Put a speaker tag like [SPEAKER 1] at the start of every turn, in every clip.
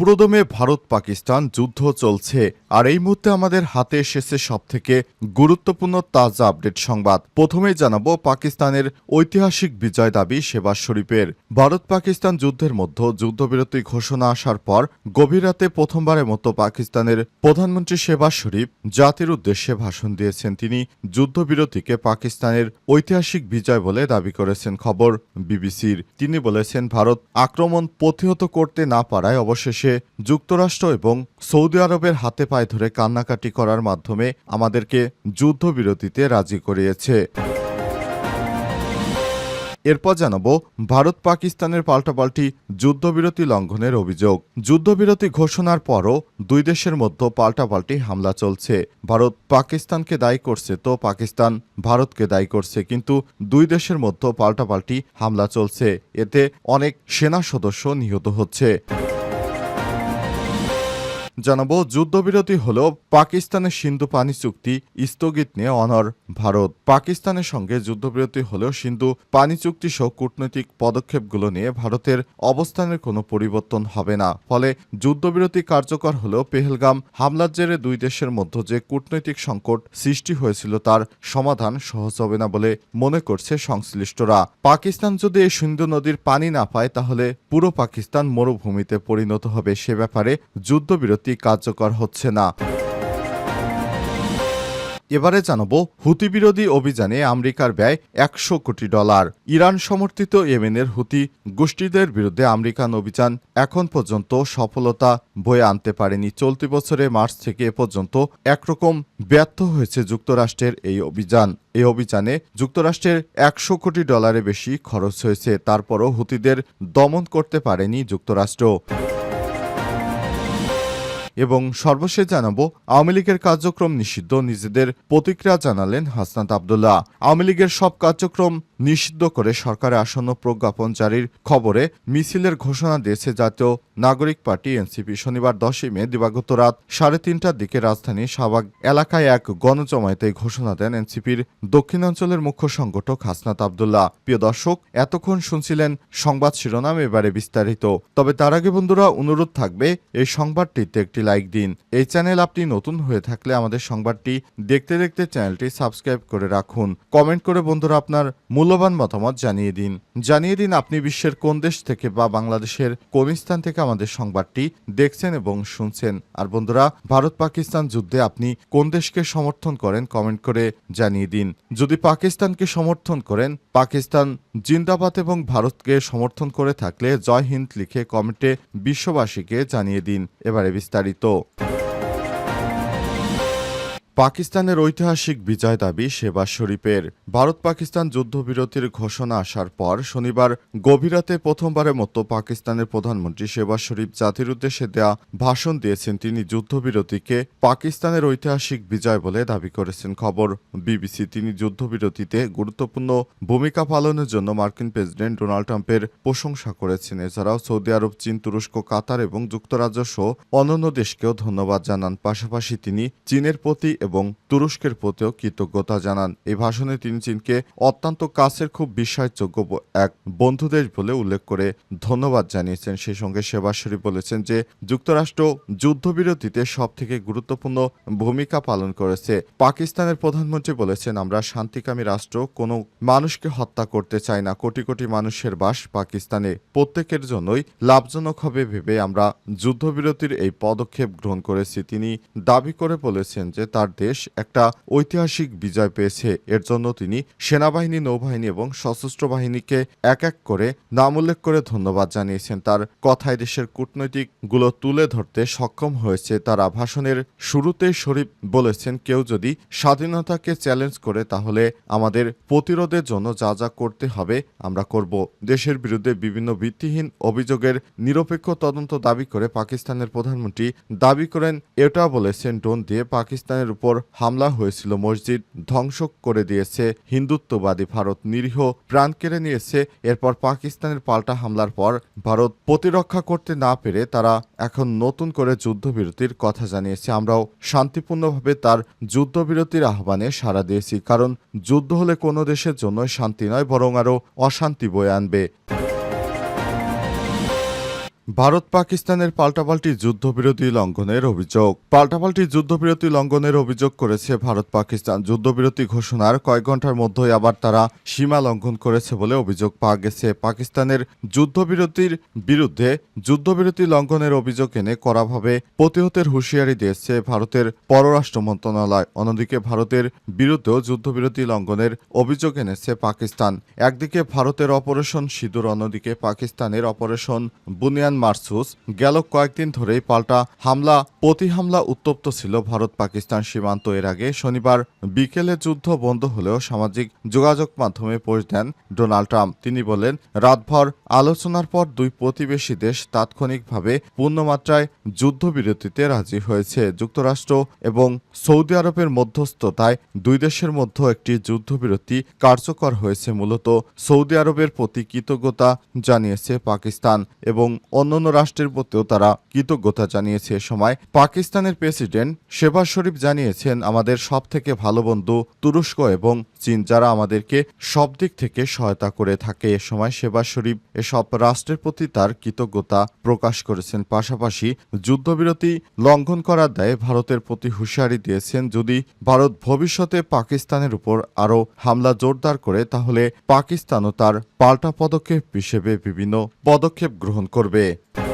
[SPEAKER 1] পুরোদমে ভারত পাকিস্তান যুদ্ধ চলছে, আর এই মুহূর্তে আমাদের হাতে এসেছে সব থেকে গুরুত্বপূর্ণ তাজা আপডেট সংবাদ। প্রথমেই জানাব পাকিস্তানের ঐতিহাসিক বিজয় দাবি সেবা শরীফের। ভারত পাকিস্তান যুদ্ধের মধ্যে যুদ্ধবিরতি ঘোষণা আসার পর গভীর রাতে প্রথমবারের মতো পাকিস্তানের প্রধানমন্ত্রী সেবা শরীফ জাতির উদ্দেশ্যে ভাষণ দিয়েছেন তিনি। যুদ্ধবিরতিকে পাকিস্তানের ঐতিহাসিক বিজয় বলে দাবি করেছেন খবর বিবিসির। তিনি বলেছেন, ভারত আক্রমণ প্রতিহত করতে না পারায় অবশেষে যুক্তরাষ্ট্র এবং সৌদি আরবের হাতে পায়ে ধরে কান্নাকাটি করার মাধ্যমে আমাদেরকে যুদ্ধবিরতিতে রাজি করিয়েছে। এরপর জানাব ভারত পাকিস্তানের পাল্টাপাল্টি যুদ্ধবিরতি লঙ্ঘনের অভিযোগ। যুদ্ধবিরতি ঘোষণার পরও দুই দেশের মধ্যে পাল্টাপাল্টি হামলা চলছে। ভারত পাকিস্তানকে দায়ী করছে তো পাকিস্তান ভারতকে দায়ী করছে, কিন্তু দুই দেশের মধ্যে পাল্টাপাল্টি হামলা চলছে। এতে অনেক সেনা সদস্য নিহত হচ্ছে। জানাব, যুদ্ধবিরতি হলেও পাকিস্তানের সিন্ধু পানি চুক্তি স্থগিত নিয়ে অনর ভারত। পাকিস্তানের সঙ্গে যুদ্ধবিরতি হলেও সিন্ধু পানি চুক্তি সহ কূটনৈতিক পদক্ষেপগুলো নিয়ে ভারতের অবস্থানের কোনো পরিবর্তন হবে না। ফলে যুদ্ধবিরতি কার্যকর হলেও পেহেলগাম হামলার জেরে দুই দেশের মধ্যে যে কূটনৈতিক সংকট সৃষ্টি হয়েছিল তার সমাধান সহজ হবে না বলে মনে করছে সংশ্লিষ্টরা। পাকিস্তান যদি এই সিন্ধু নদীর পানি না পায়, তাহলে পুরো পাকিস্তান মরুভূমিতে পরিণত হবে। সে ব্যাপারে যুদ্ধবিরতি কার্যকর হচ্ছে না। এবারে জানাব, হুতি বিরোধী অভিযানে আমেরিকার ব্যয় একশো কোটি ডলার। ইরান সমর্থিত ইয়েমেনের হুতি গোষ্ঠীদের বিরুদ্ধে আমেরিকান অভিযান এখন পর্যন্ত সফলতা বয়ে আনতে পারেনি। চলতি বছরে মার্চ থেকে এ পর্যন্ত একরকম ব্যর্থ হয়েছে যুক্তরাষ্ট্রের এই অভিযান। এই অভিযানে যুক্তরাষ্ট্রের একশো কোটি ডলারের বেশি খরচ হয়েছে। তারপরও হুতিদের দমন করতে পারেনি যুক্তরাষ্ট্র। এবং সর্বশেষ জানাব, আওয়ামী লীগের কার্যক্রম নিষিদ্ধ। নিজেদের প্রতিক্রিয়া জানালেন হাসনাত আবদুল্লাহ। আওয়ামী লীগের সব কার্যক্রম নিষিদ্ধ করে সরকারের আসন্ন প্রজ্ঞাপন জারির খবরে মিছিলের ঘোষণা দিয়েছে জাতীয় নাগরিক পার্টি এনসিপি। শনিবার দশই মে, দিবাগত রাত সাড়ে তিনটার দিকে রাজধানী শাহবাগ এলাকায় এক গণজমায়েতে ঘোষণা দেন এনসিপির দক্ষিণাঞ্চলের মুখ্য সংগঠক হাসনাত আবদুল্লাহ। প্রিয় দর্শক, এতক্ষণ শুনছিলেন সংবাদ শিরোনাম এবারে বিস্তারিত। তবে তার আগে বন্ধুরা, অনুরোধ থাকবে এই সংবাদটিতে একটি লাইক দিন। এই চ্যানেল আপনি নতুন হয়ে থাকলে আমাদের সংবাদটি দেখতে দেখতে চ্যানেলটি সাবস্ক্রাইব করে রাখুন। কমেন্ট করে বন্ধুরা, আপনার মূল্যবান মতামত জানিয়ে দিন। জানিয়ে দিন আপনি বিশ্বের কোন দেশ থেকে বা বাংলাদেশের কোন স্থান থেকে আমাদের সংবাদটি দেখছেন এবং শুনছেন। আর বন্ধুরা, ভারত পাকিস্তান যুদ্ধে আপনি কোন দেশকে সমর্থন করেন কমেন্ট করে জানিয়ে দিন। যদি পাকিস্তানকে সমর্থন করেন, পাকিস্তান জিন্দাবাদ এবং ভারতকে সমর্থন করে থাকলে জয় হিন্দ লিখে কমেন্টে বিশ্ববাসীকে জানিয়ে দিন। এবারে বিস্তারিত। পাকিস্তানের ঐতিহাসিক বিজয় দাবি শেবাজ শরীফের। ভারত পাকিস্তান যুদ্ধবিরতির ঘোষণা আসার পর শনিবার গভীর রাতে প্রথমবারের মতো পাকিস্তানের প্রধানমন্ত্রী শেবাজ শরীফ জাতির উদ্দেশ্যে দেয়া ভাষণ দিয়েছেন তিনি যুদ্ধবিরতিকে পাকিস্তানের ঐতিহাসিক বিজয় বলে দাবি করেছেন। খবর, বিবিসি তিনি যুদ্ধবিরতিতে গুরুত্বপূর্ণ ভূমিকা পালনের জন্য মার্কিন প্রেসিডেন্ট ডোনাল্ড ট্রাম্পের প্রশংসা করেছেন। এছাড়াও সৌদি আরব, চীন, তুরস্ক, কাতার এবং যুক্তরাজ্য সহ অন্যান্য দেশকেও ধন্যবাদ জানান। পাশাপাশি তিনি চীনের প্রতি এবং তুরস্কের প্রতিও কৃতজ্ঞতা জানান। এই ভাষণে তিনি চীনকে অত্যন্ত কাছের, খুব বিশ্বাসযোগ্য এক বন্ধু দেশ বলে উল্লেখ করে ধন্যবাদ জানিয়েছেন। সেই সঙ্গে সেবাশ্বরী বলেছেন যে, যুক্তরাষ্ট্র যুদ্ধবিরতিতে সব থেকে গুরুত্বপূর্ণ ভূমিকা পালন করেছে। পাকিস্তানের প্রধানমন্ত্রী বলেছেন, আমরা শান্তিকামী রাষ্ট্র, কোনো মানুষকে হত্যা করতে চাই না। কোটি কোটি মানুষের বাস পাকিস্তানে। প্রত্যেকের জন্যই লাভজনক হবে ভেবে আমরা যুদ্ধবিরতির এই পদক্ষেপ গ্রহণ করেছি। তিনি দাবি করে বলেছেন যে, তার দেশ একটা ঐতিহাসিক বিজয় পেয়েছে। এর জন্য তিনি সেনাবাহিনী, নৌবাহিনী এবং সশস্ত্র বাহিনীকে এক এক করে নাম উল্লেখ করে ধন্যবাদ জানিয়েছেন। তার কথায় দেশের কূটনৈতিকগুলো তুলে ধরতে সক্ষম হয়েছে তারা। ভাষণের শুরুতেই শরীফ বলেছেন, কেউ যদি স্বাধীনতাকে চ্যালেঞ্জ করে, তাহলে আমাদের প্রতিরোধের জন্য যা যা করতে হবে আমরা করব। দেশের বিরুদ্ধে বিভিন্ন ভিত্তিহীন অভিযোগের নিরপেক্ষ তদন্ত দাবি করে পাকিস্তানের প্রধানমন্ত্রী দাবি করেন, এটা বলেছেন ড্রোন দিয়ে পাকিস্তানের উপর হামলা হয়েছিল। মসজিদ ধ্বংস করে দিয়েছে। হিন্দুত্ববাদী ভারত নিরীহ প্রাণ কেড়ে নিয়েছে। এরপর পাকিস্তানের পাল্টা হামলার পর ভারত প্রতিরক্ষা করতে না পেরে তারা এখন নতুন করে যুদ্ধবিরতির কথা জানিয়েছে। আমরাও শান্তিপূর্ণভাবে তার যুদ্ধবিরতির আহ্বানে সাড়া দিয়েছি। কারণ যুদ্ধ হলে কোনো দেশের জন্য শান্তি নয়, বরং আরও অশান্তি বয়ে আনবে। ভারত পাকিস্তানের পাল্টাপাল্টি যুদ্ধবিরতি লঙ্ঘনের অভিযোগ। পাল্টাপাল্টি যুদ্ধবিরতি লঙ্ঘনের অভিযোগ করেছে ভারত পাকিস্তান। যুদ্ধবিরতি ঘোষণার কয়েক ঘণ্টার মধ্যেই আবার তারা সীমা লঙ্ঘন করেছে বলে অভিযোগ পাওয়া গেছে। পাকিস্তানের যুদ্ধবিরতির বিরুদ্ধে যুদ্ধবিরতি লঙ্ঘনের অভিযোগ এনে কড়াভাবে প্রতিহতের হুঁশিয়ারি দিয়েছে ভারতের পররাষ্ট্র মন্ত্রণালয়। অন্যদিকে ভারতের বিরুদ্ধেও যুদ্ধবিরতি লঙ্ঘনের অভিযোগ এনেছে পাকিস্তান। একদিকে ভারতের অপারেশন সিঁদুর, অন্যদিকে পাকিস্তানের অপারেশন বুনিয়ান মার্সুস গেল কয়েকদিন ধরেই পাল্টা হামলা প্রতি হামলা উত্তপ্ত ছিল ভারত পাকিস্তান সীমান্ত। এর আগে শনিবার বিকেলে যুদ্ধ বন্ধ হলেও সামাজিক যোগাযোগ মাধ্যমে পোস্ট দেন ডোনাল্ড ট্রাম্প। তিনি বলেন, রাতভর আলোচনার পর দুই প্রতিবেশী দেশ তাৎক্ষণিকভাবে পূর্ণমাত্রায় যুদ্ধবিরতিতে রাজি হয়েছে। যুক্তরাষ্ট্র এবং সৌদি আরবের মধ্যস্থতায় দুই দেশের মধ্যে একটি যুদ্ধবিরতি কার্যকর হয়েছে। মূলত সৌদি আরবের প্রতি কৃতজ্ঞতা জানিয়েছে পাকিস্তান এবং অন্যান্য রাষ্ট্রের প্রতিও তারা কৃতজ্ঞতা জানিয়েছে এ সময়। পাকিস্তানের প্রেসিডেন্ট শেবাজ শরীফ জানিয়েছেন, আমাদের সব থেকে ভালো বন্ধু তুরস্ক এবং চীন, যারা আমাদেরকে সব দিক থেকে সহায়তা করে থাকে। এ সময় শেবাজ শরীফ এসব রাষ্ট্রের প্রতি তার কৃতজ্ঞতা প্রকাশ করেছেন। পাশাপাশি যুদ্ধবিরতি লঙ্ঘন করার দায়ে ভারতের প্রতি হুঁশিয়ারি দিয়েছেন। যদি ভারত ভবিষ্যতে পাকিস্তানের উপর আরও হামলা জোরদার করে, তাহলে পাকিস্তানও তার পাল্টা পদক্ষেপ হিসেবে বিভিন্ন পদক্ষেপ গ্রহণ করবে। হবে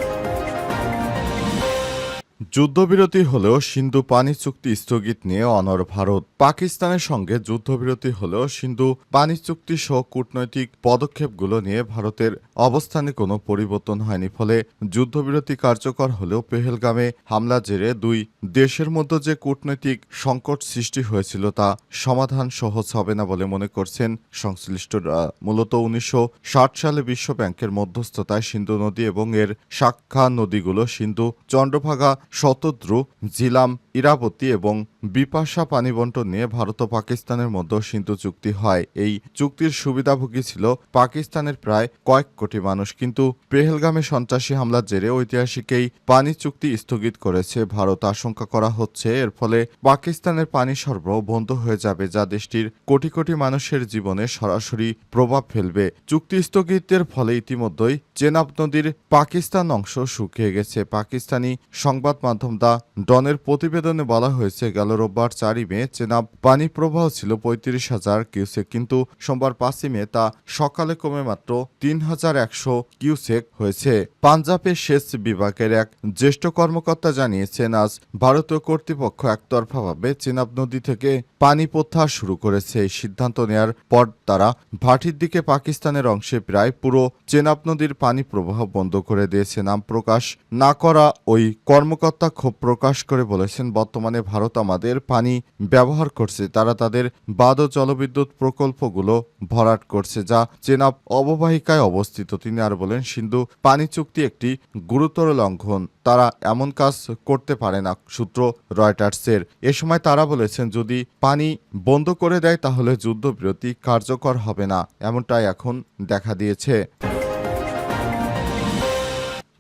[SPEAKER 1] যুদ্ধবিরতি হলেও সিন্ধু পানি চুক্তি স্থগিত নিয়ে অনর ভারত। পাকিস্তানের সঙ্গে যুদ্ধবিরতি হলেও সিন্ধু পানি চুক্তি সহ কূটনৈতিক পদক্ষেপগুলো নিয়ে ভারতের অবস্থানে কোনো পরিবর্তন হয়নি। ফলে যুদ্ধবিরতি কার্যকর হলেও পেহেলগামে হামলা জেরে দুই দেশের মধ্যে যে কূটনৈতিক সংকট সৃষ্টি হয়েছিল তা সমাধান সহজ হবে না বলে মনে করছেন সংশ্লিষ্টরা। মূলত উনিশশো ষাট সালে বিশ্ব ব্যাংকের মধ্যস্থতায় সিন্ধু নদী এবং এর শাখা নদীগুলো সিন্ধু চন্দ্রভাগা শতদ্রু জিলাম ইরাবতী এবং বিপাশা পানি বন্টন নিয়ে ভারত ও পাকিস্তানের মধ্যে সিন্ধু চুক্তি হয়। এই চুক্তির সুবিধাভোগী ছিল পাকিস্তানের প্রায় কয়েক কোটি মানুষ। কিন্তু পেহেলগামে সন্ত্রাসী হামলার জেরে ঐতিহাসিক এই পানি চুক্তি স্থগিত করেছে। ভারত আশঙ্কা করা হচ্ছে, এর ফলে পাকিস্তানের পানি সরবরাহ বন্ধ হয়ে যাবে, যা দেশটির কোটি কোটি মানুষের জীবনে সরাসরি প্রভাব ফেলবে। চুক্তি স্থগিতের ফলে ইতিমধ্যেই চেনাব নদীর পাকিস্তান অংশ শুকিয়ে গেছে। পাকিস্তানি সংবাদ মাধ্যম দা ডনের প্রতিবেদনে বলা হয়েছে, গেল রোববার চারই মে চেনাব পানি প্রবাহ ছিল পঁয়ত্রিশ হাজার কিউসেক, কিন্তু সোমবার পাঁচই মে তা সকালে কমে মাত্র তিন হাজার একশো কিউসেক হয়েছে। পাঞ্জাবের সেচ বিভাগের এক জ্যেষ্ঠ কর্মকর্তা জানিয়েছেন, আজ ভারতীয় কর্তৃপক্ষ একতরফাভাবে চেনাব নদী থেকে পানি প্রত্যাহার শুরু করেছে। এই সিদ্ধান্ত নেয়ার পর তারা ভাটির দিকে পাকিস্তানের অংশে প্রায় পুরো চেনাব নদীর পানি প্রবাহ বন্ধ করে দিয়েছে। নাম প্রকাশ না করা ওই কর্মকর্তা ক্ষোভ প্রকাশ করে বলেছেন, বর্তমানে ভারত আমাদের পানি ব্যবহার করছে। তারা তাদের বাদ ও জলবিদ্যুৎ প্রকল্পগুলো ভরাট করছে, যা চেনাব অববাহিকায় অবস্থিত। তিনি আর বলেন, সিন্ধু পানি চুক্তি একটি গুরুতর লঙ্ঘন। তারা এমন কাজ করতে পারে না, সূত্র রয়টার্সের। এ সময় তারা বলেছেন, যদি পানি বন্ধ করে দেয়, তাহলে যুদ্ধবিরতি কার্যকর হবে না। এমনটাই এখন দেখা দিয়েছে।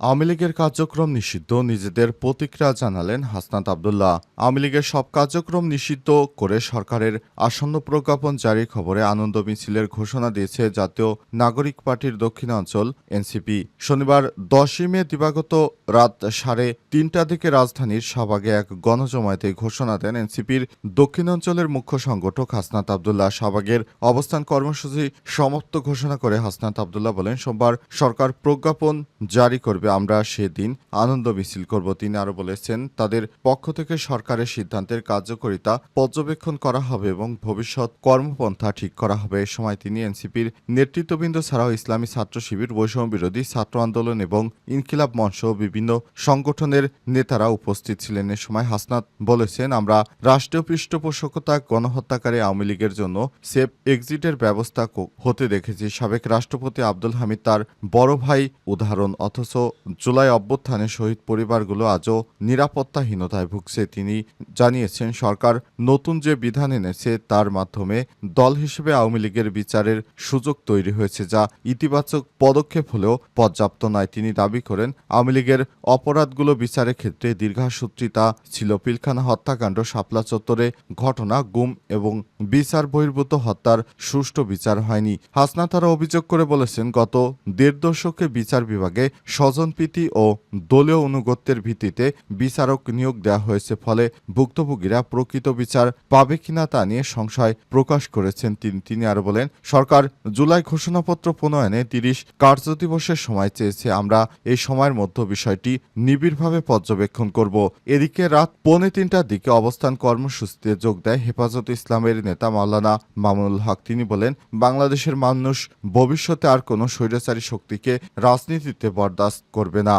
[SPEAKER 1] আওয়ামী লীগের কার্যক্রম নিষিদ্ধ, নিজেদের প্রতিক্রিয়া জানালেন হাসনাত আবদুল্লাহ। আওয়ামী লীগের সব কার্যক্রম নিষিদ্ধ করে সরকারের আসন্ন প্রজ্ঞাপন জারি খবরে আনন্দ মিছিলের ঘোষণা দিয়েছে জাতীয় নাগরিক পার্টির দক্ষিণাঞ্চল, এনসিপি। শনিবার দশই মে দিবাগত রাত সাড়ে তিনটার দিকে রাজধানীর শাহবাগে এক গণজমায়েতে ঘোষণা দেন এনসিপির দক্ষিণাঞ্চলের মুখ্য সংগঠক হাসনাত আবদুল্লাহ। শাহবাগের অবস্থান কর্মসূচি সমাপ্ত ঘোষণা করে হাসনাত আবদুল্লাহ বলেন, সোমবার সরকার প্রজ্ঞাপন জারি করবে। আমরা সেদিন আনন্দ মিছিল করব। তিনি আরও বলেছেন, তাদের পক্ষ থেকে সরকারের সিদ্ধান্তের কার্যকারিতা পর্যবেক্ষণ করা হবে এবং ভবিষ্যৎ কর্মপন্থা ঠিক করা হবে। এ সময় তিনি এনসিপির নেতৃত্ববৃন্দ ছাড়াও ইসলামী ছাত্র শিবির, বৈষম্য বিরোধী ছাত্র আন্দোলন এবং ইনকিলাব মঞ্চ বিভিন্ন সংগঠনের নেতারা উপস্থিত ছিলেন। এ সময় হাসনাত বলেছেন, আমরা রাষ্ট্রীয় পৃষ্ঠপোষকতা, গণহত্যাকারী আওয়ামী লীগের জন্য সেফ এক্সিটের ব্যবস্থা হতে দেখেছি। সাবেক রাষ্ট্রপতি আব্দুল হামিদ তার বড় ভাই উদাহরণ, অথচ জুলাই অভ্যুত্থানে শহীদ পরিবারগুলো আজও নিরাপত্তাহীনতায় ভুগছে। তিনি জানিয়েছেন, সরকার নতুন যে বিধান এনেছে তার মাধ্যমে দল হিসেবে আওয়ামী লীগের বিচারের সুযোগ তৈরি হয়েছে, যা ইতিবাচক পদক্ষেপ হলেও পর্যাপ্ত নয়। তিনি দাবি করেন, আওয়ামী লীগের অপরাধগুলো বিচারের ক্ষেত্রে দীর্ঘাসূত্রিতা ছিল। পিলখানা হত্যাকাণ্ড, শাপলা চত্বরে ঘটনা, গুম এবং বিচার বহির্ভূত হত্যার সুষ্ঠু বিচার হয়নি। হাসনা তারা অভিযোগ করে বলেছেন, গত দেড় দশকে বিচার বিভাগে স্বজনপ্রীতি ও দলীয় অনুগত্যের ভিত্তিতে বিচারক নিয়োগ দেওয়া হয়েছে ফলে ভুক্তভোগীরা প্রকৃত বিচার পাবে কিনা তা নিয়ে সংশয় প্রকাশ করেছেন তিনি তিনি আরও বলেন সরকার জুলাই ঘোষণাপত্র প্রণয়নে তিরিশ কার্যদিবসের সময় চেয়েছে আমরা এই সময়ের মধ্যে বিষয়টি নিবিড়ভাবে পর্যবেক্ষণ করব এদিকে রাত পৌনে তিনটার দিকে অবস্থান কর্মসূচিতে যোগ দেয় হেফাজত ইসলামের নেতা মাওলানা মামুনুল হক তিনি বলেন বাংলাদেশের মানুষ ভবিষ্যতে আর কোনো স্বৈরাচারী শক্তিকে রাজনীতিতে বরদাস্ত করবে না।